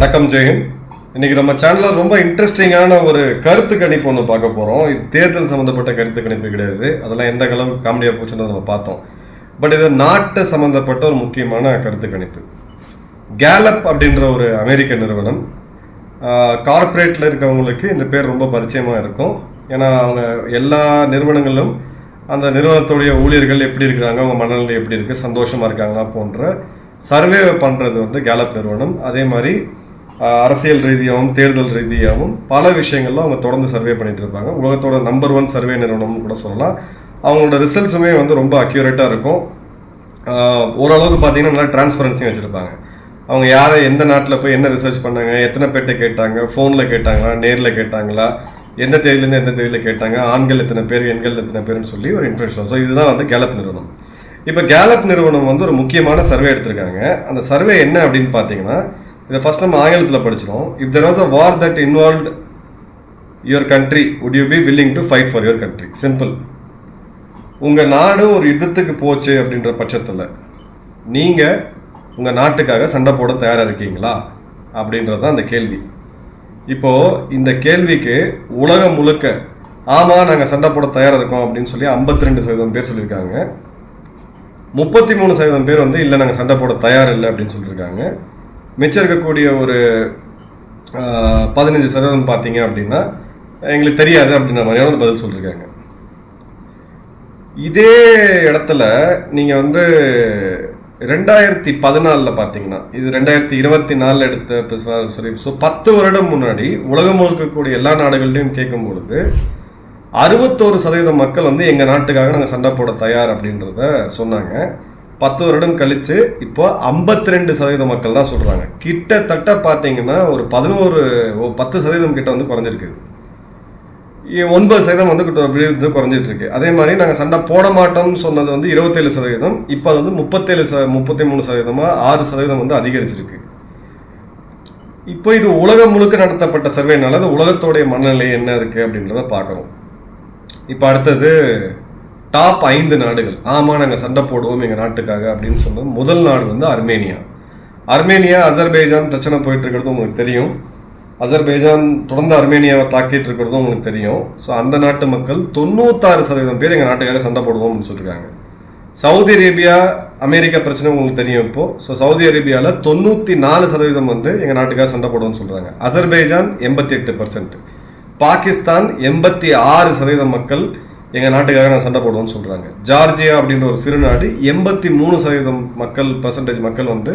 வணக்கம் ஜெயன் இன்னைக்கு நம்ம சேனலில் ரொம்ப இன்ட்ரெஸ்டிங்கான ஒரு கருத்து கணிப்பு ஒன்று பார்க்க போகிறோம் இது தேர்தல் சம்மந்தப்பட்ட கருத்து கணிப்பு கிடையாது. அதெல்லாம் எந்த அளவுக்கு காமெடியாக போச்சுன்னு நம்ம பார்த்தோம். பட் இது நாட்டு சம்மந்தப்பட்ட ஒரு முக்கியமான கருத்து கணிப்பு. கேலப் அப்படின்ற ஒரு அமெரிக்க நிறுவனம் கார்ப்பரேட்டில் இருக்கவங்களுக்கு இந்த பேர் ரொம்ப பரிச்சயமாக இருக்கும். ஏன்னா அவங்க எல்லா நிறுவனங்களும் அந்த நிறுவனத்துடைய ஊழியர்கள் எப்படி இருக்கிறாங்க அவங்க மனநிலை எப்படி இருக்குது சந்தோஷமாக இருக்காங்களா போன்ற சர்வே பண்ணுறது வந்து கேலப் நிறுவனம். அதே மாதிரி அரசியல் ரீதியாகவும் தேர்தல் ரீதியாகவும் பல விஷயங்கள்ல அவங்க தொடர்ந்து சர்வே பண்ணிட்டு இருப்பாங்க. உலகத்தோட நம்பர் ஒன் சர்வே நிறுவனம்னு கூட சொல்லலாம். அவங்களோட ரிசல்ட்ஸுமே வந்து ரொம்ப அக்யூரேட்டாக இருக்கும். ஓரளவுக்கு பார்த்தீங்கன்னா நல்லா டிரான்ஸ்பரன்சியும் வச்சுருப்பாங்க. அவங்க யாரை எந்த நாட்டில் போய் என்ன ரிசர்ச் பண்ணாங்க எத்தனை பேர்ட்ட கேட்டாங்க ஃபோனில் கேட்டாங்களா நேரில் கேட்டாங்களா எந்த தேதியிலேருந்து எந்த தேதியில் கேட்டாங்க ஆண்கள் எத்தனை பேர் பெண்கள் எத்தனை பேர்னு சொல்லி ஒரு இன்ஃபர்மேஷன் ஸோ இதுதான் வந்து கேலப் நிறுவனம். இப்போ கேலப் நிறுவனம் வந்து ஒரு முக்கியமான சர்வே எடுத்திருக்காங்க. அந்த சர்வே என்ன அப்படின்னு பார்த்தீங்கன்னா இதை ஃபர்ஸ்ட் நம்ம ஆங்கிலத்தில் படிச்சிடும் if there was a war that involve your country would you be willing to fight for your country simple உங்கள் நாடு ஒரு யுத்தத்துக்கு போச்சு அப்படின்ற பட்சத்தில் நீங்கள் உங்கள் நாட்டுக்காக சண்டை போட தயாராக இருக்கீங்களா? அப்படின்றது தான் அந்த கேள்வி. இப்போது இந்த கேள்விக்கு உலகம் முழுக்க ஆமாம் நாங்கள் சண்டை போட தயாராக இருக்கோம் அப்படின்னு சொல்லி 52% ரெண்டு சதவீதம் பேர் சொல்லியிருக்காங்க. முப்பத்தி மூணு சதவீதம் பேர் வந்து இல்லை நாங்கள் சண்டை போட தயார் இல்லை அப்படின்னு சொல்லியிருக்காங்க. மிச்சம் இருக்கக்கூடிய ஒரு பதினஞ்சு சதவீதம் பார்த்தீங்க அப்படின்னா எங்களுக்கு தெரியாது அப்படின்ற மாதிரியான ஒரு பதில் சொல்லியிருக்காங்க இதே இடத்துல நீங்கள் வந்து ரெண்டாயிரத்தி பதினாலில் பார்த்தீங்கன்னா இது ரெண்டாயிரத்தி இருபத்தி நாலில் எடுத்த சரி ஸோ பத்து வருடம் முன்னாடி உலகம் முழுக்கக்கூடிய எல்லா நாடுகள்லையும் கேட்கும் பொழுது அறுபத்தோரு சதவீதம் மக்கள் வந்து எங்கள் நாட்டுக்காக நாங்கள் சண்டை போட தயார் அப்படின்றத சொன்னாங்க. பத்து வருடம் கழித்து இப்போ 52% ரெண்டு சதவீத மக்கள் தான் சொல்கிறாங்க கிட்டத்தட்ட பார்த்தீங்கன்னா ஒரு பதினோரு ஓ, பத்து சதவீதம் கிட்ட வந்து குறைஞ்சிருக்குது ஒன்பது சதவீதம் வந்து கிட்ட அப்படியே குறைஞ்சிட்டு இருக்கு அதே மாதிரி நாங்கள் சண்டை போட மாட்டோம்னு சொன்னது வந்து இருபத்தேழு சதவீதம். இப்போ அது வந்து முப்பத்தேழு ச முப்பத்தி மூணு சதவீதமாக ஆறு சதவீதம் வந்து அதிகரிச்சிருக்கு. இப்போ இது உலகம் முழுக்க நடத்தப்பட்ட சர்வேனால அது உலகத்தோடைய மனநிலை என்ன இருக்குது அப்படின்றத பார்க்குறோம். இப்போ அடுத்தது டாப் ஐந்து நாடுகள். ஆமாம் நாங்கள் சண்டை போடுவோம் எங்கள் நாட்டுக்காக அப்படின்னு சொன்னது முதல் நாடு வந்து அர்மேனியா. அர்மேனியா அசர்பைஜான் பிரச்சனை போயிட்டு இருக்கிறது உங்களுக்கு தெரியும். அசர்பைஜான் தொடர்ந்து அர்மேனியாவை தாக்கிட்டு இருக்கிறதும் உங்களுக்கு தெரியும். ஸோ அந்த நாட்டு மக்கள் தொண்ணூத்தாறு சதவீதம் பேர் எங்கள் நாட்டுக்காக சண்டை போடுவோம்னு சொல்லியிருக்காங்க சவுதி அரேபியா அமெரிக்கா பிரச்சனை உங்களுக்கு தெரியும் இப்போ. ஸோ சவுதி அரேபியாவில் தொண்ணூற்றி நாலு சதவீதம் வந்து எங்கள் நாட்டுக்காக சண்டை போடுவோம்னு சொல்கிறாங்க அசர்பைஜான் எண்பத்தி எட்டு பர்சன்ட் பாகிஸ்தான் எண்பத்தி ஆறு சதவீதம் மக்கள் எங்கள் நாட்டுக்காக நான் சண்டை போடுவோம்னு சொல்கிறாங்க ஜார்ஜியா அப்படின்ற ஒரு சிறு நாடு எண்பத்தி மூணு சதவீதம் மக்கள் பர்சன்டேஜ் மக்கள் வந்து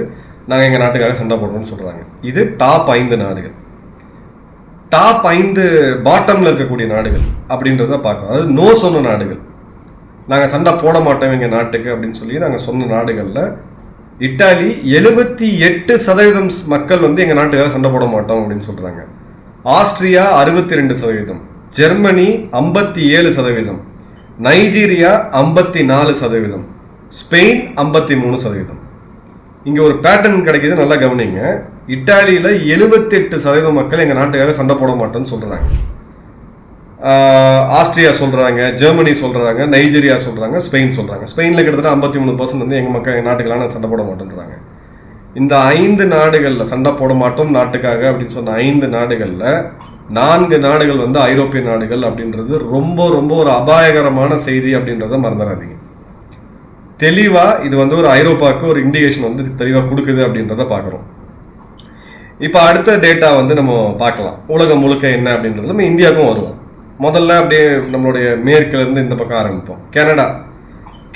நாங்கள் எங்கள் நாட்டுக்காக சண்டை போடுறோம்னு சொல்கிறாங்க இது டாப் ஐந்து நாடுகள். டாப் ஐந்து பாட்டமில் இருக்கக்கூடிய நாடுகள் அப்படின்றத பார்க்குறோம் அதாவது நோ சொன்ன நாடுகள். நாங்கள் சண்டை போட மாட்டோம் எங்கள் நாட்டுக்கு அப்படின்னு சொல்லி நாங்கள் சொன்ன நாடுகளில் இட்டாலி எழுபத்தி எட்டு சதவீதம் மக்கள் வந்து எங்கள் நாட்டுக்காக சண்டை போட மாட்டோம் அப்படின்னு சொல்கிறாங்க ஆஸ்திரியா அறுபத்தி ரெண்டு சதவீதம். ஜெர்மனி ஐம்பத்தி ஏழு சதவீதம் நைஜீரியா ஐம்பத்தி நாலு சதவீதம் ஸ்பெயின் ஐம்பத்தி மூணு சதவீதம். இங்கே ஒரு பேட்டர்ன் கிடைக்கிது நல்லா கவனிங்க. இட்டாலியில் எழுபத்தெட்டு சதவீதம் மக்கள் எங்கள் நாட்டுக்காக சண்டை போட மாட்டோம்னு சொல்கிறாங்க ஆஸ்திரியா சொல்கிறாங்க ஜெர்மனி சொல்கிறாங்க நைஜீரியா சொல்கிறாங்க ஸ்பெயின் சொல்கிறாங்க ஸ்பெயினில் கிட்டத்தட்ட ஐம்பத்தி மூணு பர்சன்ட் வந்து எங்கள் மக்கள் எங்கள் நாட்டுக்கெல்லாம் நாங்கள் சண்டை போட மாட்டோன்றாங்க. இந்த ஐந்து நாடுகளில் சண்டை போட மாட்டோம் நாட்டுக்காக அப்படின்னு சொன்ன ஐந்து நாடுகளில் நான்கு நாடுகள் வந்து ஐரோப்பிய நாடுகள் அப்படின்றது ரொம்ப ரொம்ப ஒரு அபாயகரமான செய்தி அப்படின்றத மறந்துடாதீங்க தெளிவாக இது வந்து ஒரு ஐரோப்பாவுக்கு ஒரு இண்டிகேஷன் வந்து தெளிவாக கொடுக்குது அப்படின்றத பார்க்குறோம். இப்போ அடுத்த டேட்டா வந்து நம்ம பார்க்கலாம். உலகம் முழுக்க என்ன அப்படின்றது நம்ம இந்தியாவுக்கும் வருவோம். முதல்ல அப்படியே நம்மளுடைய மேற்குலேருந்து இந்த பக்கம் ஆரம்பிப்போம். கனடா.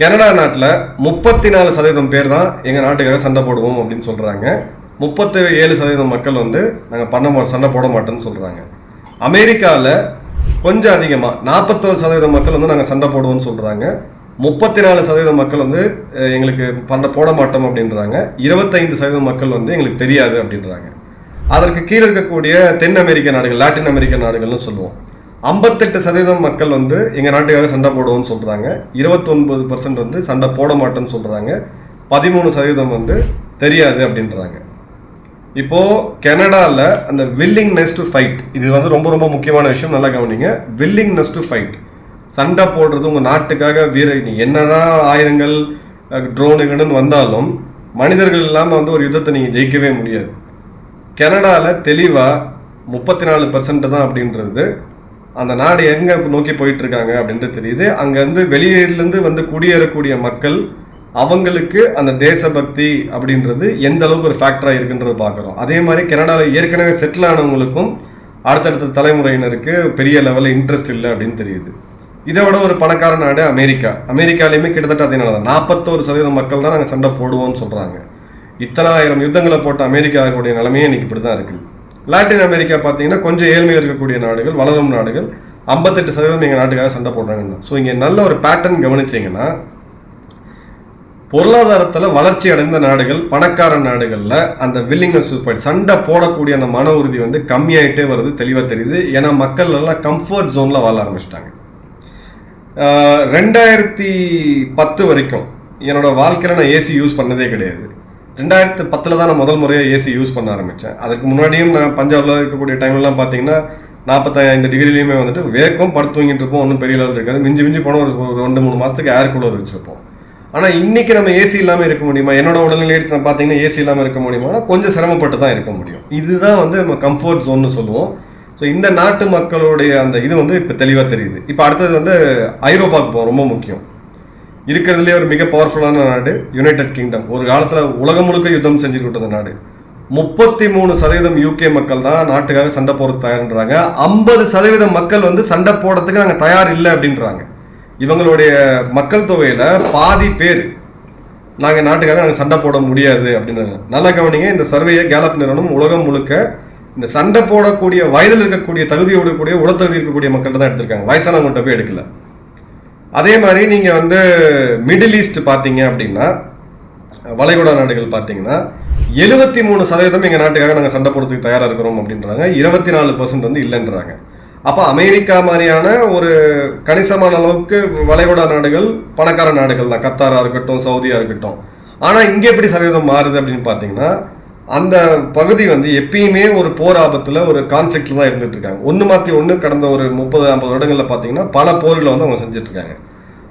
கனடா நாட்டில் முப்பத்தி நாலு சதவீதம் பேர் தான் எங்கள் நாட்டுக்காக சண்டை போடுவோம் அப்படின்னு சொல்கிறாங்க முப்பத்தி ஏழு சதவீதம் மக்கள் வந்து நாங்கள் பண்ண சண்டை போட மாட்டோம்னு சொல்கிறாங்க அமெரிக்காவில் கொஞ்சம் அதிகமாக நாற்பத்தோரு சதவீதம் மக்கள் வந்து நாங்கள் சண்டை போடுவோம்னு சொல்கிறாங்க முப்பத்தி நாலு சதவீதம் மக்கள் வந்து எங்களுக்கு பண்ண போட மாட்டோம் அப்படின்றாங்க. இருபத்தைந்து சதவீதம் மக்கள் வந்து எங்களுக்கு தெரியாது அப்படின்றாங்க. அதற்கு கீழே இருக்கக்கூடிய தென் அமெரிக்க நாடுகள் லாட்டின் அமெரிக்க நாடுகள்னு சொல்லுவோம். ஐம்பத்தெட்டு சதவீதம் மக்கள் வந்து எங்கள் நாட்டுக்காக சண்டை போடுவோம்னு சொல்கிறாங்க இருபத்தொன்பது பர்சன்ட் வந்து சண்டை போட மாட்டோம்னு சொல்கிறாங்க பதிமூணு சதவீதம் வந்து தெரியாது அப்படின்றாங்க. இப்போ கனடாவில் அந்த வில்லிங்னஸ் டு ஃபைட் இது வந்து ரொம்ப ரொம்ப முக்கியமான விஷயம் நல்லா கவனிங்க. வில்லிங்னஸ் டு ஃபைட் சண்டை போடுறது உங்கள் நாட்டுக்காக வீர என்னதான் ஆயுதங்கள் ட்ரோனுகள்னு வந்தாலும் மனிதர்கள் இல்லாமல் வந்து ஒரு யுத்தத்தை நீங்கள் ஜெயிக்கவே முடியாது. கனடாவில் தெளிவாக முப்பத்தி நாலு பர்சன்ட் தான் அப்படின்றது. அந்த நாடு எங்கே நோக்கி போயிட்டுருக்காங்க அப்படின்றது தெரியுது. அங்கேருந்து வெளியிலேருந்து வந்து குடியேறக்கூடிய மக்கள் அவங்களுக்கு அந்த தேசபக்தி அப்படின்றது எந்த அளவுக்கு ஒரு ஃபேக்டராக இருக்குன்றது பார்க்குறோம். அதே மாதிரி கனடாவில் ஏற்கனவே செட்டில் ஆனவங்களுக்கும் அடுத்தடுத்த தலைமுறையினருக்கு பெரிய லெவலில் இன்ட்ரெஸ்ட் இல்லை அப்படின்னு தெரியுது. இதை விட ஒரு பணக்கார நாடு அமெரிக்கா. அமெரிக்காலையுமே கிட்டத்தட்ட அதே தான் நாற்பத்தோரு சதவீதம் மக்கள் தான் நாங்கள் சண்டை போடுவோம்னு சொல்கிறாங்க இத்தனை ஆயிரம் யுத்தங்களை போட்ட அமெரிக்காவுடைய நிலைமையே இன்னைக்கு இப்படி தான் இருக்குது. லாட்டின் அமெரிக்கா பார்த்தீங்கன்னா கொஞ்சம் ஏழ்மையில் இருக்கக்கூடிய நாடுகள் வளரும் நாடுகள் ஐம்பத்தெட்டு சதவீதம் எங்கள் நாட்டுக்காக சண்டை போடுறாங்க ஸோ இங்கே நல்ல ஒரு பேட்டர்ன் கவனிச்சிங்கன்னா பொருளாதாரத்தில் வளர்ச்சி அடைந்த நாடுகள் பணக்கார நாடுகளில் அந்த வில்லிங்னஸ் சண்டை போடக்கூடிய அந்த மன உறுதி வந்து கம்மியாயிட்டே வருது தெளிவாக தெரியுது. ஏன்னா மக்கள் எல்லாம் கம்ஃபர்ட் ஜோனில் வாழ ஆரம்பிச்சிட்டாங்க. ரெண்டாயிரத்தி பத்து வரைக்கும் என்னோடய வாழ்க்கையில் நான் ஏசி யூஸ் பண்ணதே கிடையாது. ரெண்டாயிரத்து பத்தில் தான் நான் முதல் முறையாக ஏசி யூஸ் பண்ண ஆரம்பித்தேன் அதுக்கு முன்னாடியும் நான் பஞ்சாபில் இருக்கக்கூடிய டைம்லாம் பார்த்தீங்கன்னா நாற்பத்தைந்து டிகிரிலையுமே வந்துட்டு வேக்கம் படுத்து தூங்கிட்டு இருப்போம். ஒன்றும் பெரிய லெவல் இருக்காது. மிஞ்சி மிஞ்சி போனால் ஒரு ஒரு ரெண்டு மூணு மாதத்துக்கு ஏர் கூலர் வச்சுருப்போம். ஆனால் இன்றைக்கி நம்ம ஏசி இல்லாமல் இருக்க முடியுமா? என்னோட உடல்நிலை எடுத்து நம்ம பார்த்தீங்கன்னா ஏசி இல்லாமல் இருக்க முடியுமா? கொஞ்சம் சிரமப்பட்டு தான் இருக்க முடியும். இதுதான் வந்து நம்ம கம்ஃபர்ட் ஜோன்னு சொல்லுவோம். ஸோ இந்த நாட்டு மக்களுடைய அந்த இது வந்து இப்போ தெளிவாக தெரியுது. இப்போ அடுத்தது வந்து ஐரோப்பாவுக்கு போகும் ரொம்ப முக்கியம். இருக்கிறதுலே ஒரு மிக பவர்ஃபுல்லான நாடு யுனைடெட் கிங்டம் ஒரு காலத்தில் உலகம் முழுக்க யுத்தம் செஞ்சுக்கிட்டு இருந்த நாடு. முப்பத்தி மூணு சதவீதம் யூகே மக்கள் தான் நாட்டுக்காக சண்டை போடுறது தயார்ன்றாங்க. ஐம்பது சதவீதம் மக்கள் வந்து சண்டை போடுறதுக்கு நாங்கள் தயார் இல்லை அப்படின்றாங்க. இவங்களுடைய மக்கள் தொகையில் பாதி பேர் நாங்கள் நாட்டுக்காக நாங்கள் சண்டை போட முடியாது அப்படின்றாங்க. நல்லா கவனிங்க இந்த சர்வேயை கேலப் நிறுவனம் உலகம் முழுக்க இந்த சண்டை போடக்கூடிய வயதில் இருக்கக்கூடிய தகுதியோடு கூடிய உடத்தகுதி இருக்கக்கூடிய மக்கள்கிட்ட தான் எடுத்திருக்காங்க. வயசானவங்கள்ட்ட போய் எடுக்கல. அதே மாதிரி நீங்கள் வந்து மிடில் ஈஸ்ட் பார்த்தீங்க அப்படின்னா வளைகுடா நாடுகள் பார்த்தீங்கன்னா எழுபத்தி மூணு சதவீதம் எங்கள் நாட்டுக்காக நாங்கள் சண்டை போடுறதுக்கு தயாராக இருக்கிறோம் அப்படின்றாங்க. இருபத்தி நாலு பர்சன்ட் வந்து இல்லைன்றாங்க. அப்போ அமெரிக்கா மாதிரியான ஒரு கணிசமான அளவுக்கு வளைகுடா நாடுகள் பணக்கார நாடுகள் தான். கத்தாராக இருக்கட்டும் சவுதியாக இருக்கட்டும். ஆனால் இங்கே எப்படி சதவீதம் மாறுது அப்படின்னு பார்த்தீங்கன்னா அந்த பகுதி வந்து எப்பயுமே ஒரு போர் ஆபத்தில் ஒரு கான்ஃப்ளிக்ட்ல தான் இருந்துட்டு இருக்காங்க. ஒன்று மாற்றி ஒன்று கடந்த ஒரு முப்பது ஐம்பது வருடங்களில் பார்த்தீங்கன்னா பல போர்களை வந்து அவங்க செஞ்சுட்ருக்காங்க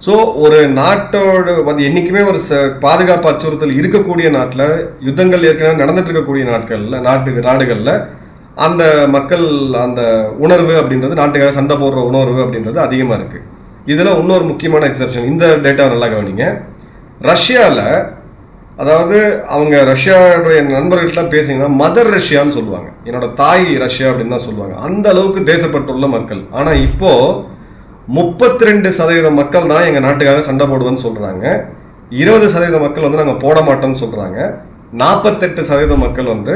ஸோ ஒரு நாட்டோட வந்து என்றைக்குமே ஒரு ச பாதுகாப்பு அச்சுறுத்தல் இருக்கக்கூடிய நாட்டில் யுத்தங்கள் ஏற்கனவே நடந்துட்டு இருக்கக்கூடிய நாட்களில் நாட்டு நாடுகளில் அந்த மக்கள் அந்த உணர்வு அப்படின்றது நாட்டுக்காக சண்டை போடுற உணர்வு அப்படின்றது அதிகமாக இருக்குது இதில் இன்னொரு முக்கியமான எக்ஸப்ஷன் இந்த டேட்டா நல்லா கவனிங்க. ரஷ்யாவில் அதாவது அவங்க ரஷ்யாவுடைய நண்பர்கள்ட்டலாம் பேசிங்கன்னா மதர் ரஷ்யான்னு சொல்லுவாங்க. என்னோட தாய் ரஷ்யா அப்படின்னு தான் சொல்லுவாங்க. அந்த அளவுக்கு தேசப்பட்டுள்ள மக்கள். ஆனால் இப்போது முப்பத்தி ரெண்டு சதவீத மக்கள் தான் எங்கள் நாட்டுக்காக சண்டை போடுவேன்னு சொல்கிறாங்க இருபது சதவீத மக்கள் வந்து நாங்கள் போட மாட்டோம்னு சொல்கிறாங்க நாற்பத்தெட்டு சதவீத மக்கள் வந்து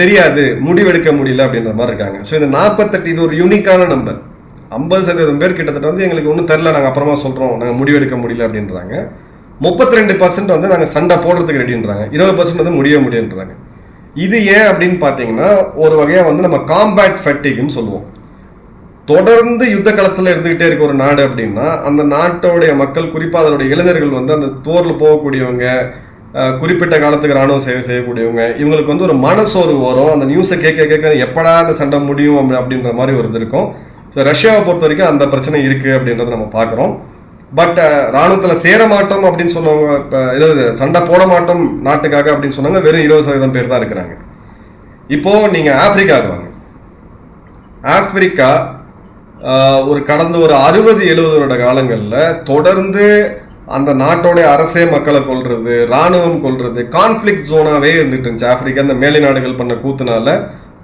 தெரியாது முடிவெடுக்க முடியல அப்படின்ற மாதிரி இருக்காங்க. ஸோ இந்த நாற்பத்தெட்டு இது ஒரு யூனிக்கான நம்பர் ஐம்பது சதவீதம் பேர் கிட்டத்தட்ட வந்து எங்களுக்கு ஒன்றும் தெரில நாங்கள் அப்புறமா சொல்கிறோம் நாங்கள் முடிவெடுக்க முடியல அப்படின்றாங்க. முப்பத்தி ரெண்டு பர்சன்ட் வந்து நாங்கள் சண்டை போடுறதுக்கு ரெடின்றாங்க இருபது பர்சன்ட் வந்து முடிய முடியுன்றாங்க இது ஏன் அப்படின்னு பார்த்தீங்கன்னா ஒரு வகையாக வந்து நம்ம காம்பேக்ட் ஃபெட்டிக்னு சொல்லுவோம். தொடர்ந்து யுத்த களத்தில் இருந்துகிட்டே இருக்க ஒரு நாடு அப்படின்னா அந்த நாட்டோடைய மக்கள் குறிப்பாக அதனுடைய இளைஞர்கள் வந்து அந்த போரில் போகக்கூடியவங்க குறிப்பிட்ட காலத்துக்கு ராணுவ சேவை செய்யக்கூடியவங்க இவங்களுக்கு வந்து ஒரு மனசோர்வு வரும். அந்த நியூஸை கேட்க கேட்க எப்படா அந்த சண்டை முடியும் அப்படின்ற மாதிரி ஒரு இது இருக்கும். ஸோ ரஷ்யாவை பொறுத்த வரைக்கும் அந்த பிரச்சனை இருக்குது அப்படின்றத நம்ம பார்க்குறோம். பட் ராணுவத்தில் சேர மாட்டோம் அப்படின்னு சொன்னவங்க இப்போ இதாவது சண்டை போட மாட்டோம் நாட்டுக்காக அப்படின்னு சொன்னாங்க வெறும் இருபது சதவீதம் பேர் தான் இருக்கிறாங்க. இப்போது நீங்கள் ஆப்பிரிக்காவுக்கு வாங்க. ஆப்பிரிக்கா ஒரு கடந்த ஒரு அறுபது எழுபது வருட காலங்களில் தொடர்ந்து அந்த நாட்டோடைய அரசே மக்களை கொள்வது ராணுவம் கொள்வது கான்ஃப்ளிக்ட் ஜோனாகவே இருந்துட்டு இருந்துச்சு. ஆப்பிரிக்கா இந்த மேலை நாடுகள் பண்ண கூத்துனால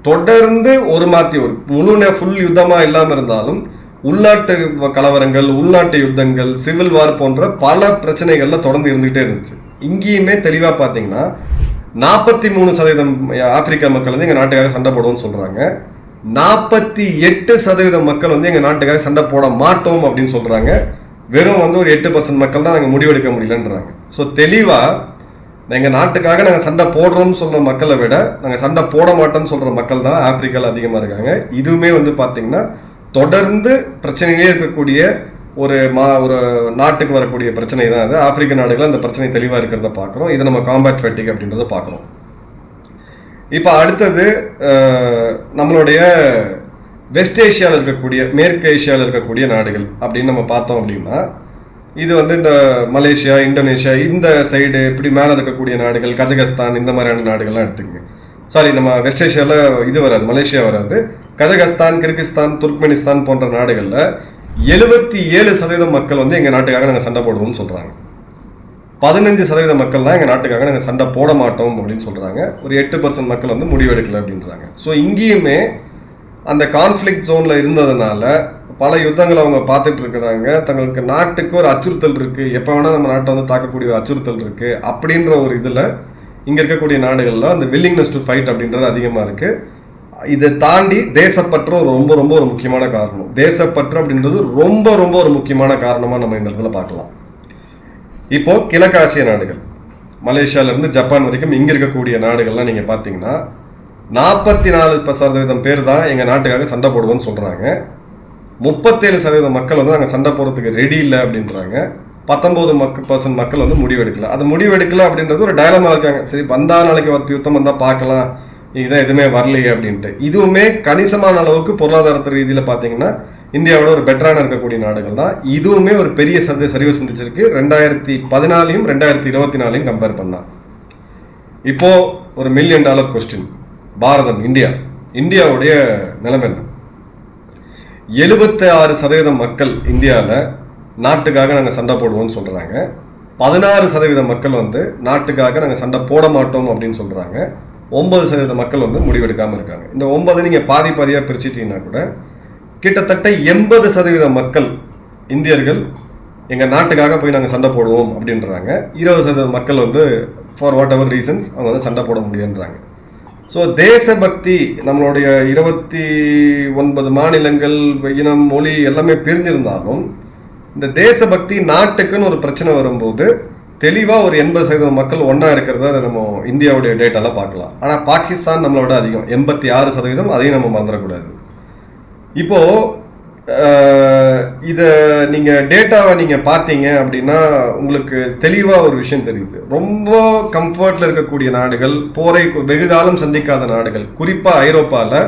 தொடர்ந்து ஒரு மாற்றி ஒரு முழு ஃபுல் யுத்தமாக இல்லாமல் இருந்தாலும் உள்நாட்டு வ- கலவரங்கள் உள்நாட்டு யுத்தங்கள் சிவில் வார் போன்ற பல பிரச்சனைகளில் தொடர்ந்து இருந்துகிட்டே இருந்துச்சு. இங்கேயுமே தெளிவாக பார்த்தீங்கன்னா நாற்பத்தி மூணு சதவீதம் ஆப்பிரிக்கா மக்கள் வந்து எங்கள் நாட்டுக்காக சண்டை போடுவோம்னு சொல்கிறாங்க நாற்பத்தி எட்டு சதவீதம் மக்கள் வந்து எங்கள் நாட்டுக்காக சண்டை போட மாட்டோம் அப்படின்னு சொல்கிறாங்க வெறும் வந்து ஒரு எட்டு பர்சன்ட் மக்கள் தான் நாங்கள் முடிவெடுக்க முடியலன்றாங்க. ஸோ தெளிவாக எங்கள் நாட்டுக்காக நாங்கள் சண்டை போடுறோம்னு சொல்கிற மக்களை விட நாங்கள் சண்டை போட மாட்டோம்னு சொல்கிற மக்கள் தான் ஆப்பிரிக்காவில் அதிகமாக இருக்காங்க. இதுவுமே வந்து பார்த்திங்கன்னா தொடர்ந்து பிரச்சனையிலே இருக்கக்கூடிய ஒரு மா ஒரு நாட்டுக்கு வரக்கூடிய பிரச்சனை தான் அது. ஆப்பிரிக்க நாடுகள் அந்த பிரச்சனை தெளிவாக இருக்கிறத பார்க்குறோம் இதை நம்ம காம்பேட் ஃபெட்டிக் அப்படின்றத பார்க்குறோம் இப்போ அடுத்தது நம்மளுடைய வெஸ்ட் ஏஷியாவில் இருக்கக்கூடிய மேற்கு ஏஷியாவில் இருக்கக்கூடிய நாடுகள் அப்படின்னு நம்ம பார்த்தோம் அப்படின்னா இது வந்து இந்த மலேசியா இந்தோனேஷியா இந்த சைடு இப்படி மேலே இருக்கக்கூடிய நாடுகள் கஜகஸ்தான் இந்த மாதிரியான நாடுகள்லாம் எடுத்துக்கங்க. சாரி நம்ம வெஸ்ட் ஏஷியாவில் இது வராது மலேசியா வராது. கஜகஸ்தான் கிர்கிஸ்தான் துர்க்மெனிஸ்தான் போன்ற நாடுகளில் எழுபத்தி ஏழு சதவீதம் மக்கள் வந்து எங்கள் நாட்டுக்காக நாங்கள் சண்டை போடுவோம்னு சொல்கிறாங்க பதினஞ்சு சதவீத மக்கள் தான் எங்கள் நாட்டுக்காக நாங்கள் சண்டை போட மாட்டோம் அப்படின்னு சொல்கிறாங்க ஒரு எட்டு பர்சன்ட் மக்கள் வந்து முடிவெடுக்கலை அப்படின்றாங்க. ஸோ இங்கேயுமே அந்த கான்ஃப்ளிக்ட் ஜோனில் இருந்ததுனால பல யுத்தங்களை அவங்க பார்த்துட்டு இருக்கிறாங்க. தங்களுக்கு நாட்டுக்கு ஒரு அச்சுறுத்தல் இருக்குது எப்போ வேணால் நம்ம நாட்டை வந்து தாக்கக்கூடிய ஒரு அச்சுறுத்தல் இருக்குது அப்படின்ற ஒரு இதில் இங்கே இருக்கக்கூடிய நாடுகளில் அந்த வில்லிங்னஸ் டு ஃபைட் அப்படின்றது அதிகமாக இருக்குது இதை தாண்டி தேசப்பற்றும் ரொம்ப ரொம்ப ஒரு முக்கியமான காரணம். தேசப்பற்று அப்படின்றது ரொம்ப ரொம்ப ஒரு முக்கியமான காரணமாக நம்ம இந்த இடத்துல பார்க்கலாம். இப்போ கிழக்காசிய நாடுகள். மலேசியாவிலேருந்து ஜப்பான் வரைக்கும் இங்கே இருக்கக்கூடிய நாடுகள்லாம் நீங்கள் பார்த்தீங்கன்னா நாற்பத்தி நாலு சதவீதம் பேர் தான் எங்கள் நாட்டுக்காக சண்டை போடுவோம்னு சொல்கிறாங்க முப்பத்தேழு சதவீதம் மக்கள் வந்து நாங்கள் சண்டை போடுறதுக்கு ரெடி இல்லை அப்படின்றாங்க. பத்தொன்பது மக்கள் பர்சன்ட் மக்கள் வந்து முடிவெடுக்கல. அது முடிவெடுக்கல அப்படின்றது ஒரு டயலமாக இருக்காங்க. சரி வந்தா நாளைக்கு யுத்தம் வந்தால் பார்க்கலாம். இதுதான் எதுவுமே வரலையே அப்படின்ட்டு. இதுவுமே கணிசமான அளவுக்கு பொருளாதாரத்து ரீதியில் பார்த்தீங்கன்னா இந்தியாவோட ஒரு பெட்டரான இருக்கக்கூடிய நாடுகள் தான். இதுவுமே ஒரு பெரிய சந்தை சரிவு சந்திச்சிருக்கு. ரெண்டாயிரத்தி பதினாலையும் ரெண்டாயிரத்தி இருபத்தி நாலையும் கம்பேர் பண்ணால் இப்போது ஒரு million dollar question Bharatam India. இந்தியாவுடைய நிலைமை என்ன? எழுபத்தி ஆறு சதவீதம் மக்கள் இந்தியாவில் நாட்டுக்காக நாங்கள் சண்டை போடுவோம்னு சொல்கிறாங்க பதினாறு சதவீத மக்கள் வந்து நாட்டுக்காக நாங்கள் சண்டை போட மாட்டோம் அப்படின்னு சொல்கிறாங்க ஒன்பது சதவீத மக்கள் வந்து முடிவெடுக்காமல் இருக்காங்க. இந்த ஒன்பது நீங்கள் பாதி பாதியாக பிரிச்சிட்டீங்கன்னா கூட கிட்டத்தட்ட எண்பது சதவீத மக்கள் இந்தியர்கள் எங்கள் நாட்டுக்காக போய் நாங்கள் சண்டை போடுவோம் அப்படின்றாங்க. இருபது சதவீத மக்கள் வந்து ஃபார் வாட் எவர் ரீசன்ஸ் அவங்க வந்து சண்டை போட முடியுன்றாங்க ஸோ தேசபக்தி நம்மளுடைய இருபத்தி ஒன்பது மாநிலங்கள் இனம் மொழி எல்லாமே பிரிஞ்சிருந்தாலும் இந்த தேசபக்தி நாட்டுக்குன்னு ஒரு பிரச்சனை வரும்போது தெளிவாக ஒரு எண்பது சதவீதம் மக்கள் ஒன்றா இருக்கிறத நம்ம இந்தியாவுடைய டேட்டாலாம் பார்க்கலாம். ஆனால் பாகிஸ்தான் நம்மளோட அதிகம். எண்பத்தி ஆறு சதவீதம் அதையும் நம்ம மறந்துடக்கூடாது. இப்போது இதை நீங்கள் டேட்டாவை நீங்கள் பார்த்தீங்க அப்படின்னா உங்களுக்கு தெளிவாக ஒரு விஷயம் தெரியுது. ரொம்ப கம்ஃபர்ட்டில் இருக்கக்கூடிய நாடுகள் போரை வெகு காலம் சந்திக்காத நாடுகள். குறிப்பாக ஐரோப்பாவில்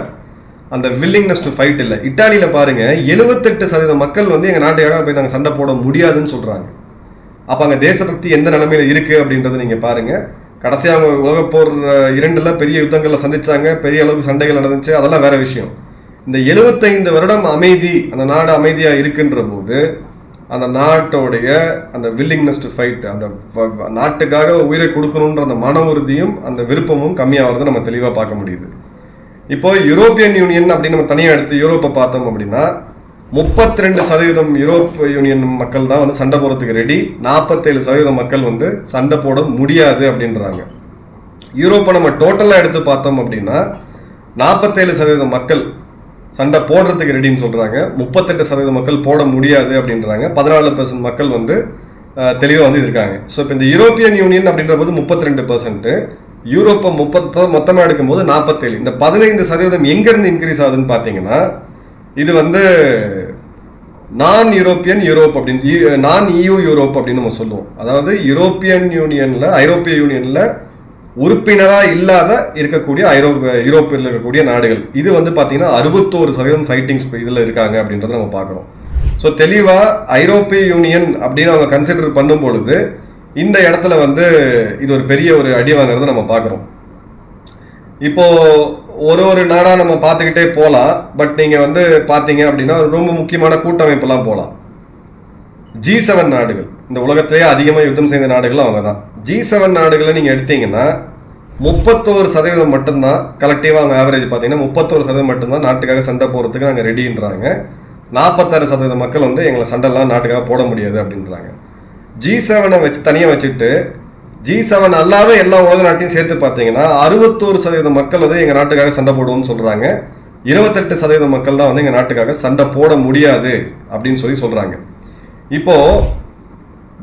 அந்த வில்லிங்னஸ் டு ஃபைட் இல்லை. இட்டாலியில் பாருங்க எழுபத்தெட்டு சதவீதம் மக்கள் வந்து எங்கள் நாட்டுக்காக போய் நாங்கள் சண்டை போட முடியாதுன்னு சொல்கிறாங்க அப்போ அங்கே தேசபக்தி எந்த நிலைமையில இருக்குது அப்படின்றத நீங்கள் பாருங்க. கடைசியாக அவங்க உலகப்போர் இரண்டுல பெரிய யுத்தங்களில் சந்திச்சாங்க பெரிய அளவுக்கு சண்டைகள் நடந்துச்சு அதெல்லாம் வேற விஷயம். இந்த எழுபத்தைந்து வருடம் அமைதி அந்த நாடு அமைதியாக இருக்கின்ற போது அந்த நாட்டோடைய அந்த வில்லிங்னஸ் டு ஃபைட் அந்த நாட்டுக்காக உயிரை கொடுக்கணுன்ற அந்த மன உறுதியும் அந்த விருப்பமும் கம்மியாகிறத நம்ம தெளிவாக பார்க்க முடியுது. இப்போ யூரோப்பியன் யூனியன் அப்படின்னு நம்ம தனியாக எடுத்து யூரோப்பை பார்த்தோம் அப்படின்னா முப்பத்தி ரெண்டு சதவீதம் யூரோப் யூனியன் மக்கள் தான் வந்து சண்டை போடுறதுக்கு ரெடி நாற்பத்தேழு சதவீதம் மக்கள் வந்து சண்டை போட முடியாது அப்படின்றாங்க. யூரோப்பை நம்ம டோட்டலாக எடுத்து பார்த்தோம் அப்படின்னா நாற்பத்தேழு சதவீதம் மக்கள் சண்டை போடுறதுக்கு ரெடின்னு சொல்கிறாங்க முப்பத்தெட்டு சதவீதம் மக்கள் போட முடியாது அப்படின்றாங்க. பதினாலு பர்சன்ட் மக்கள் வந்து தெளிவாக வந்து இருக்காங்க. ஸோ இப்போ இந்த யூரோப்பியன் யூனியன் அப்படின்ற போது முப்பத்தி ரெண்டு பர்சன்ட்டு யூரோப்பை முப்பத்தோ மொத்தமாக எடுக்கும்போது நாற்பத்தேழு இந்த பதினைந்து சதவீதம் எங்கேருந்து இன்க்ரீஸ் ஆகுதுன்னு பார்த்தீங்கன்னா இது வந்து நான் யூரோப்பியன் யூரோப் அப்படின்னு நான் இயூ யூரோப் அப்படின்னு நம்ம சொல்லுவோம். அதாவது யூரோப்பியன் யூனியனில் ஐரோப்பிய யூனியனில் உறுப்பினராக இல்லாத இருக்கக்கூடிய ஐரோப்பிய யூரோப்பில் இருக்கக்கூடிய நாடுகள். இது வந்து பார்த்தீங்கன்னா அறுபத்தோரு சதவீதம் ஃபைட்டிங்ஸ் இதில் இருக்காங்க அப்படின்றத நம்ம பார்க்குறோம் ஸோ தெளிவாக ஐரோப்பிய யூனியன் அப்படின்னு அவங்க கன்சிடர் பண்ணும் பொழுது இந்த இடத்துல வந்து இது ஒரு பெரிய ஒரு அடி வாங்குறதை நம்ம பார்க்குறோம் இப்போது ஒரு ஒரு நாடாக நம்ம பார்த்துக்கிட்டே போகலாம் பட் நீங்கள் வந்து பார்த்தீங்க அப்படின்னா ரொம்ப முக்கியமான கூட்டமைப்பெல்லாம் போகலாம் ஜி செவன் நாடுகள். இந்த உலகத்திலேயே அதிகமாக யுத்தம் செய்த நாடுகளும் அவங்க தான் ஜி செவன் நாடுகளை நீங்கள் எடுத்தீங்கன்னா முப்பத்தோரு சதவீதம் மட்டும்தான் கலெக்டிவாக அவங்க ஆவரேஜ் பார்த்தீங்கன்னா முப்பத்தோரு சதவீதம் மட்டும்தான் நாட்டுக்காக சண்டை போகிறதுக்கு நாங்கள் ரெடின்றாங்க நாற்பத்தாறு சதவீதம் மக்கள் வந்து எங்களை சண்டைலாம் நாட்டுக்காக போட முடியாது அப்படின்றாங்க. ஜி செவனை வச்சு தனியாக வச்சுட்டு ஜி செவன் அல்லாத எல்லா உலக நாட்டையும் சேர்த்து பார்த்தீங்கன்னா அறுபத்தோரு சதவீதம் மக்கள் வந்து எங்கள் நாட்டுக்காக சண்டை போடுவோம்னு சொல்கிறாங்க இருபத்தெட்டு சதவீதம் மக்கள் தான் வந்து எங்கள் நாட்டுக்காக சண்டை போட முடியாது அப்படின்னு சொல்லி சொல்கிறாங்க இப்போது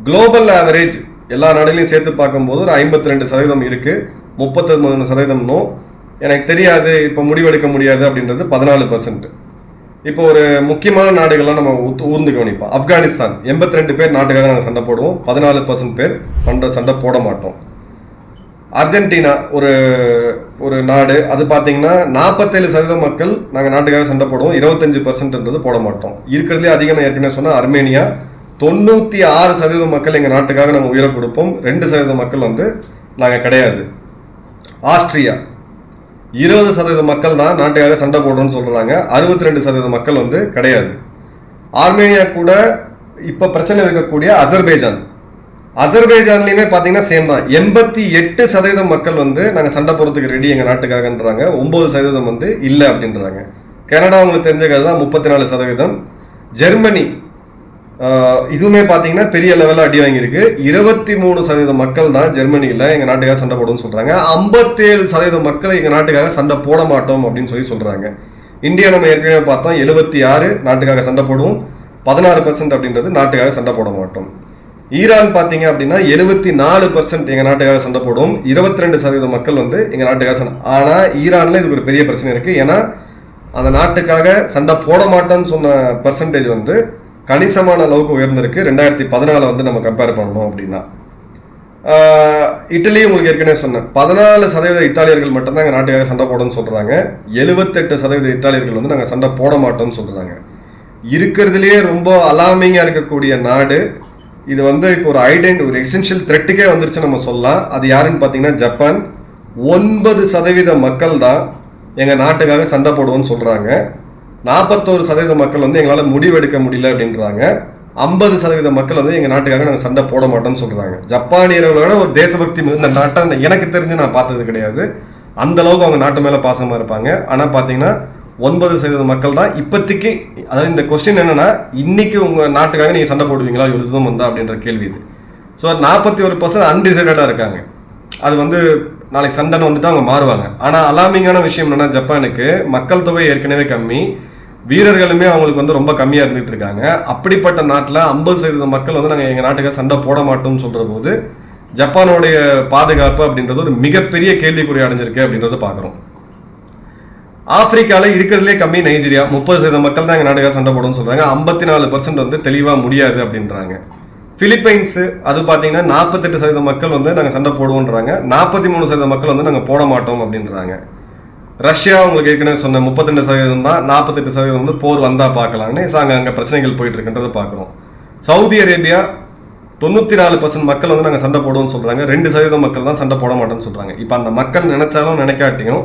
குளோபல் ஆவரேஜ் எல்லா நாடுகளையும் சேர்த்து பார்க்கும்போது ஒரு ஐம்பத்தி ரெண்டு சதவீதம் இருக்குது முப்பத்தொன்பது சதவீதம் நோ எனக்கு தெரியாது இப்போ முடிவெடுக்க முடியாது அப்படின்றது பதினாலு பர்சன்ட் இப்போ ஒரு முக்கியமான நாடுகள்லாம் நம்ம ஊர்ந்து கவனிப்போம். ஆப்கானிஸ்தான் எண்பத்தி ரெண்டு பேர் நாட்டுக்காக நாங்கள் சண்டை போடுவோம். பதினாலு பர்சன்ட் பேர் பண்ணுற சண்டை போட மாட்டோம். அர்ஜென்டினா ஒரு ஒரு நாடு அது பார்த்தீங்கன்னா நாற்பத்தேழு சதவீதம் மக்கள் நாங்கள் நாட்டுக்காக சண்டை போடுவோம். இருபத்தஞ்சு பர்சன்ட்ன்றது போட மாட்டோம். இருக்கிறதுலே அதிகம் நான் ஏற்கனவே சொன்னால் அர்மேனியா தொண்ணூற்றி ஆறு சதவீதம் மக்கள் எங்கள் நாட்டுக்காக நாங்கள் உயிரை கொடுப்போம். ரெண்டு சதவீதம் மக்கள் வந்து நாங்கள் கிடையாது. ஆஸ்திரியா. இருபது சதவீத மக்கள் தான் நாட்டுக்காக சண்டை போடுறோம்னு சொல்கிறாங்க அறுபத்தி ரெண்டு சதவீத மக்கள் வந்து கிடையாது. ஆர்மேனியா கூட இப்போ பிரச்சனை இருக்கக்கூடிய அசர்பைஜான். அசர்பேஜான்லேயுமே பார்த்தீங்கன்னா சேம் தான். எண்பத்தி எட்டு சதவீதம் மக்கள் வந்து நாங்கள் சண்டை போகிறதுக்கு ரெடி எங்கள் நாட்டுக்காகன்றாங்க. ஒம்பது சதவீதம் வந்து இல்லை அப்படின்றாங்க. கனடா உங்களுக்கு தெரிஞ்ச கதை தான் முப்பத்தி நாலு சதவீதம். ஜெர்மனி இதுவுமே பார்த்தீங்கன்னா பெரிய லெவலில் அடி வாங்கியிருக்கு. இருபத்தி மூணு சதவீதம் மக்கள் தான் ஜெர்மனியில் எங்கள் நாட்டுக்காக சண்டை போடும்னு சொல்கிறாங்க ஐம்பத்தேழு சதவீதம் மக்கள் எங்கள் நாட்டுக்காக சண்டை போட மாட்டோம் அப்படின்னு சொல்லி சொல்கிறாங்க இந்தியா நம்ம ஏற்கனவே பார்த்தோம் எழுபத்தி ஆறு நாட்டுக்காக சண்டை போடுவோம். பதினாறு பர்சன்ட் அப்படின்றது நாட்டுக்காக சண்டை போட மாட்டோம். ஈரான் பார்த்தீங்க அப்படின்னா எழுபத்தி நாலு பர்சன்ட் எங்கள் நாட்டுக்காக சண்டை போடும். இருபத்தி ரெண்டு சதவீதம் மக்கள் வந்து எங்கள் நாட்டுக்காக சண்டை ஆனால் ஈரானில் இதுக்கு ஒரு பெரிய பிரச்சனை இருக்குது ஏன்னா அந்த நாட்டுக்காக சண்டை போட மாட்டோம்னு சொன்ன பர்சன்டேஜ் வந்து கணிசமான அளவுக்கு உயர்ந்திருக்கு. ரெண்டாயிரத்தி பதினாலை வந்து நம்ம கம்பேர் பண்ணணும் அப்படின்னா. இட்டலி உங்களுக்கு ஏற்கனவே சொன்னேன். பதினாலு சதவீத இத்தாலியர்கள் மட்டும்தான் எங்கள் நாட்டுக்காக சண்டை போடணும்னு சொல்கிறாங்க எழுபத்தெட்டு சதவீத இத்தாலியர்கள் வந்து நாங்கள் சண்டை போட மாட்டோம்னு சொல்கிறாங்க இருக்கிறதுலேயே ரொம்ப அலாமிங்காக இருக்கக்கூடிய நாடு. இது வந்து இப்போ ஒரு ஐடென்டி ஒரு எசென்ஷியல் த்ரெட்டுக்கே வந்துருச்சு நம்ம சொல்லலாம். அது யாருன்னு பார்த்தீங்கன்னா ஜப்பான். ஒன்பது சதவீத மக்கள் தான் எங்கள் நாட்டுக்காக சண்டை போடுவோம்னு சொல்கிறாங்க நாற்பத்தோரு சதவீத மக்கள் வந்து எங்களால் முடிவெடுக்க முடியல அப்படின்றாங்க. ஐம்பது சதவீத மக்கள் வந்து எங்கள் நாட்டுக்காக நாங்கள் சண்டை போட மாட்டோம்னு சொல்கிறாங்க ஜப்பானியர்களோட ஒரு தேசபக்தி மிகுந்த நாட்டை எனக்கு தெரிஞ்சு நான் பார்த்தது கிடையாது. அந்த அளவுக்கு அவங்க நாட்டு மேலே பாசமாக இருப்பாங்க. ஆனால் பார்த்தீங்கன்னா ஒன்பது சதவீத மக்கள் தான் இப்போதைக்கு அதாவது இந்த கொஸ்டின் என்னென்னா இன்றைக்கி உங்கள் நாட்டுக்காக நீங்கள் சண்டை போடுவீங்களா? யுத்தம் வந்தா அப்படின்ற கேள்வி இது. ஸோ நாற்பத்தி ஒரு பர்சன்ட் அன்டிசைடடாக இருக்காங்க. அது வந்து நாளைக்கு சண்டைன்னு வந்துட்டு அவங்க மாறுவாங்க. ஆனால் அலாமிங்கான விஷயம் என்னன்னா ஜப்பானுக்கு மக்கள் தொகை ஏற்கனவே கம்மி. வீரர்களுமே அவங்களுக்கு வந்து ரொம்ப கம்மியாக இருந்துட்டு இருக்காங்க. அப்படிப்பட்ட நாட்டில் ஐம்பது சதவீத மக்கள் வந்து நாங்கள் எங்கள் நாட்டுக்காக சண்டை போட மாட்டோம்னு சொல்கிற போது ஜப்பானுடைய பாதுகாப்பு அப்படின்றது ஒரு மிகப்பெரிய கேள்விக்குறி அடைஞ்சிருக்கு அப்படின்றத பார்க்குறோம் ஆப்பிரிக்காவில் இருக்கிறதுலே கம்மி நைஜீரியா முப்பது சதவீத மக்கள் தான் எங்கள் நாட்டுக்காக சண்டை போடும்னு சொல்கிறாங்க ஐம்பத்தி நாலு பர்சன்ட் வந்து தெளிவாக முடியாது அப்படின்றாங்க. பிலிப்பைன்ஸு அது பார்த்தீங்கன்னா நாற்பத்தெட்டு சதவீத மக்கள் வந்து நாங்கள் சண்டை போடுவோன்றாங்க. நாற்பத்தி மூணு சதவீத மக்கள் வந்து நாங்கள் போட மாட்டோம் அப்படின்றாங்க. ரஷ்யா உங்களுக்கு ஏற்கனவே சொன்ன முப்பத்தெண்டு சதவீதம் தான் நாற்பத்தெட்டு சதவீதம் வந்து போர் வந்தால் பார்க்கலாம்னு அங்கே அங்கே பிரச்சனைகள் போயிட்டு இருக்குன்றதை பார்க்குறோம் சவுதி அரேபியா தொண்ணூற்றி நாலு பர்சன்ட் மக்கள் வந்து நாங்கள் சண்டை போடுவோம்னு சொல்கிறாங்க ரெண்டு சதவீதம் மக்கள் தான் சண்டை போட மாட்டோம்னு சொல்கிறாங்க இப்போ அந்த மக்கள் நினைச்சாலும் நினைக்காட்டியும்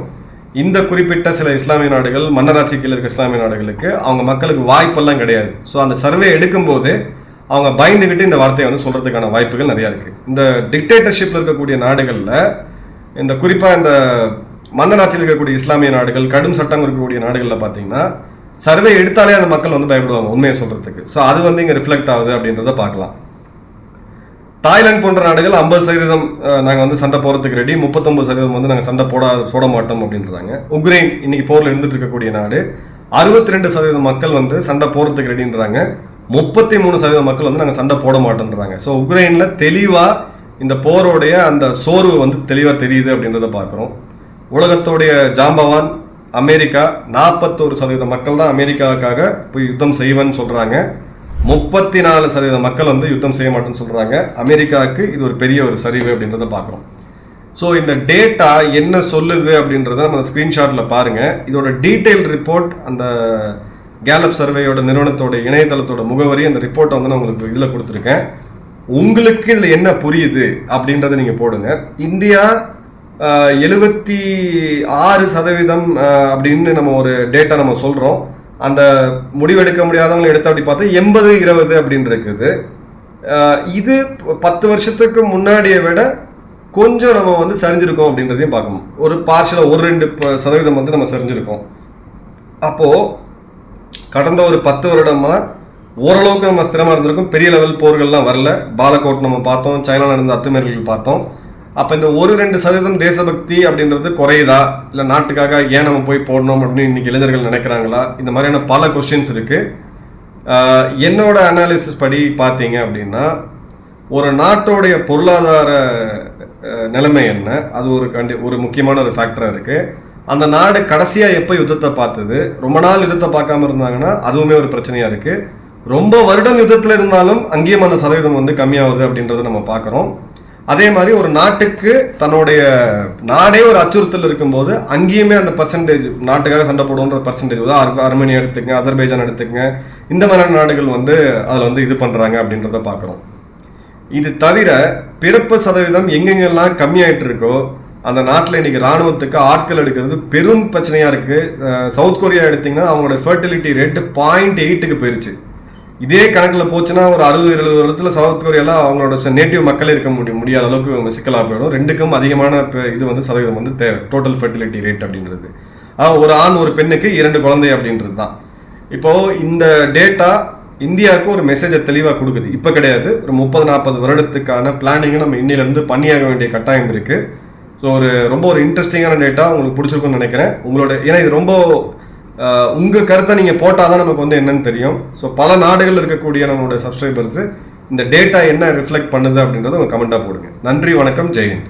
இந்த குறிப்பிட்ட சில இஸ்லாமிய நாடுகள் மன்னராட்சி கீழே இருக்க இஸ்லாமிய நாடுகளுக்கு அவங்க மக்களுக்கு வாய்ப்பெல்லாம் கிடையாது. ஸோ அந்த சர்வே எடுக்கும்போது அவங்க பயந்துக்கிட்டு இந்த வார்த்தையை வந்து சொல்கிறதுக்கான வாய்ப்புகள் நிறையா இருக்குது இந்த டிக்டேட்டர்ஷிப்பில் இருக்கக்கூடிய நாடுகளில் இந்த குறிப்பாக இந்த மன்னராட்சியில் இருக்கக்கூடிய இஸ்லாமிய நாடுகள் கடும் சட்டம் இருக்கக்கூடிய நாடுகளில் பார்த்தீங்கன்னா சர்வே எடுத்தாலே அந்த மக்கள் வந்து பயப்படுவாங்க உண்மையை சொல்கிறதுக்கு ஸோ அது வந்து இங்கே ரிஃப்ளெக்ட் ஆகுது அப்படின்றத பார்க்கலாம். தாய்லாந்து போன்ற நாடுகள் ஐம்பது சதவீதம் நாங்கள் வந்து சண்டை போகிறதுக்கு ரெடி முப்பத்தொம்பது சதவீதம் வந்து நாங்கள் சண்டை போட போட மாட்டோம் அப்படின்றாங்க. உக்ரைன் இன்னைக்கு போரில் இருந்துட்டு இருக்கக்கூடிய நாடு அறுபத்தி ரெண்டு சதவீதம் மக்கள் வந்து சண்டை போகிறதுக்கு ரெடின்றாங்க முப்பத்தி மூணு சதவீத மக்கள் வந்து நாங்கள் சண்டை போட மாட்டோன்றாங்க. ஸோ உக்ரைனில் தெளிவாக இந்த போரோடைய அந்த சோர்வு வந்து தெளிவாக தெரியுது அப்படின்றத பார்க்குறோம் உலகத்தோடைய ஜாம்பவான் அமெரிக்கா நாற்பத்தோரு சதவீத மக்கள் தான் அமெரிக்காவுக்காக போய் யுத்தம் செய்வேன்னு சொல்கிறாங்க முப்பத்தி நாலு சதவீத மக்கள் வந்து யுத்தம் செய்ய மாட்டேன்னு சொல்கிறாங்க அமெரிக்காவுக்கு இது ஒரு பெரிய ஒரு சரிவு அப்படின்றத பார்க்குறோம் ஸோ இந்த டேட்டா என்ன சொல்லுது அப்படின்றத நம்ம ஸ்க்ரீன்ஷாட்டில் பாருங்கள் இதோட டீட்டெயில் ரிப்போர்ட் அந்த கேலப் சர்வேயோட நிறுவனத்தோட இணையதளத்தோட முகவரி அந்த ரிப்போர்ட்டை வந்து நான் உங்களுக்கு இதில் கொடுத்துருக்கேன். உங்களுக்கு இதில் என்ன புரியுது அப்படின்றத நீங்கள் போடுங்க. இந்தியா எழுபத்தி ஆறு சதவீதம் அப்படின்னு நம்ம ஒரு டேட்டா நம்ம சொல்கிறோம் அந்த முடிவெடுக்க முடியாதவங்களை எடுத்து அப்படி பார்த்தா எண்பது இருபது அப்படின்னு இருக்குது. இது பத்து வருஷத்துக்கு முன்னாடியை விட கொஞ்சம் நம்ம வந்து சரிஞ்சிருக்கோம் அப்படின்றதையும் பார்க்கணும். ஒரு பார்ஷலாக ஒரு ரெண்டு ப- சதவீதம் வந்து நம்ம சரிஞ்சிருக்கோம். அப்போது கடந்த ஒரு பத்து வருடமாக ஓரளவுக்கு நம்ம ஸ்திரமாக இருந்திருக்கும். பெரிய லெவல் போர்கள்லாம் வரல. பாலகோட் நம்ம பார்த்தோம். சைனா நடந்த அத்துமீறல்கள் பார்த்தோம். அப்போ இந்த ஒரு ரெண்டு சதவீதம் தேசபக்தி அப்படின்றது குறையுதா? இல்லை நாட்டுக்காக ஏன் நம்ம போய் போடணும் அப்படின்னு இன்னைக்கு இளைஞர்கள் நினைக்கிறாங்களா? இந்த மாதிரியான பல கொஸ்டின்ஸ் இருக்குது என்னோட அனாலிசிஸ் படி பார்த்தீங்க அப்படின்னா ஒரு நாட்டோடைய பொருளாதார நிலைமை என்ன? அது ஒரு கண்டி ஒரு முக்கியமான ஒரு ஃபேக்டராக இருக்குது அந்த நாடு கடைசியாக எப்போ யுத்தத்தை பார்த்தது? ரொம்ப நாள் யுத்தத்தை பார்க்காம இருந்தாங்கன்னா அதுவுமே ஒரு பிரச்சனையாக இருக்குது ரொம்ப வருடம் யுத்தத்தில் இருந்தாலும் அங்கேயும் அந்த சதவீதம் வந்து கம்மியாகுது அப்படின்றத நம்ம பார்க்குறோம். அதே மாதிரி ஒரு நாட்டுக்கு தன்னுடைய நாடே ஒரு அச்சுறுத்தல் இருக்கும்போது அங்கேயுமே அந்த பர்சன்டேஜ் நாட்டுக்காக சண்டை போடுன்ற பர்சன்டேஜ் அதாவது அர்மேனியா எடுத்துக்கங்க அசர்பைஜான் எடுத்துக்கங்க இந்த மாதிரியான நாடுகள் வந்து அதில் வந்து இது பண்ணுறாங்க அப்படின்றத பார்க்குறோம். இது தவிர பிறப்பு சதவீதம் எங்கெங்கெல்லாம் கம்மியாயிட்டு இருக்கோ அந்த நாட்டில் இன்னைக்கு ராணுவத்துக்கு ஆட்கள் எடுக்கிறது பெரும் பிரச்சனையாக இருக்குது சவுத் கொரியா எடுத்தீங்கன்னா அவங்களோட ஃபர்டிலிட்டி ரேட்டு பாயிண்ட் எயிட்டுக்கு போயிருச்சு. இதே கணக்கில் போச்சுன்னா ஒரு அறுபது எழுபது வருடத்தில் சவுத் கொரியாவில் அவங்களோட நேட்டிவ் மக்களே இருக்க முடியும். முடியாத அளவுக்கு சிக்கலாக போயிடும். ரெண்டுக்கும் அதிகமான இப்போ இது வந்து சதவீதம் வந்து தேவை. டோட்டல் ஃபர்டிலிட்டி ரேட் அப்படின்றது. ஒரு ஆண் ஒரு பெண்ணுக்கு இரண்டு குழந்தை அப்படின்றது தான். இப்போது இந்த டேட்டா இந்தியாவுக்கு ஒரு மெசேஜை தெளிவாக கொடுக்குது. இப்போ கிடையாது. ஒரு முப்பது நாற்பது வருடத்துக்கான பிளானிங்கை நம்ம இன்னிலேருந்து பண்ணியாக வேண்டிய கட்டாயம் இருக்குது ஸோ ஒரு ரொம்ப ஒரு இன்ட்ரெஸ்டிங்கான டேட்டா உங்களுக்கு பிடிச்சிருக்கும்னு நினைக்கிறேன். உங்களோட ஏன்னா இது ரொம்ப உங்கள் கருத்தை நீங்கள் போட்டால் தான் நமக்கு வந்து என்னன்னு தெரியும். ஸோ பல நாடுகள் இருக்கக்கூடிய நம்மளோட சப்ஸ்கிரைபர்ஸு இந்த டேட்டா என்ன ரிஃப்ளெக்ட் பண்ணுது அப்படின்றத உங்கள் கமெண்ட்டாக போடுங்க. நன்றி வணக்கம் ஜெயந்த்